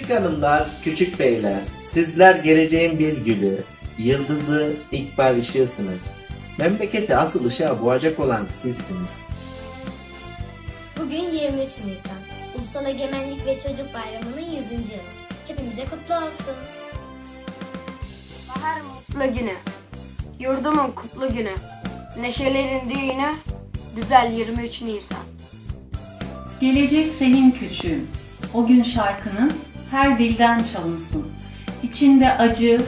hanımlar, küçük beyler, sizler geleceğin bir gülü, yıldızı, ikbal ışığısınız. Memleketi asıl ışığa boğacak olan sizsiniz. Bugün 23 Nisan. Ulusal Egemenlik ve Çocuk Bayramı'nın 100. yılı. Hepimize kutlu olsun. Bahar mutlu günü. Yurdumun kutlu günü. Neşelerin düğünü. Güzel 23 Nisan. Gelecek senin küçüğüm. O gün şarkınız her dilden çalınsın. İçinde acı,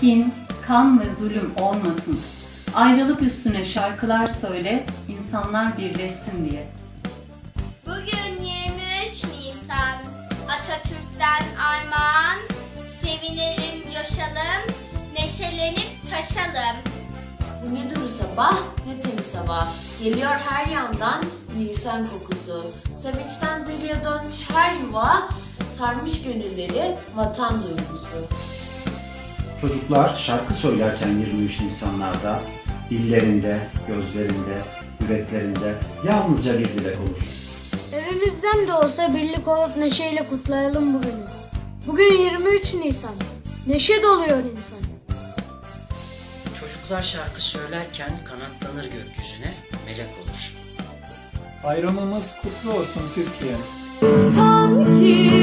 kin, kan ve zulüm olmasın. Ayrılık üstüne şarkılar söyle, insanlar birleşsin diye. Bugün 23 Nisan. Atatürk'ten armağan. Sevinelim, coşalım. Neşelenip taşalım. Bu ne duru sabah ne temiz sabah. Geliyor her yandan Nisan kokusu. Sevinçten deliye dönmüş her yuva. Sarmış gönülleri vatan duygusu. Çocuklar şarkı söylerken 23 Nisanlarda dillerinde, gözlerinde, yüreklerinde yalnızca bir dilek olur. Evimizden de olsa birlik olup neşeyle kutlayalım bugünü. Bugün 23 Nisan. Neşe doluyor insan. Çocuklar şarkı söylerken kanatlanır gökyüzüne, melek olur. Bayramımız kutlu olsun Türkiye. Sanki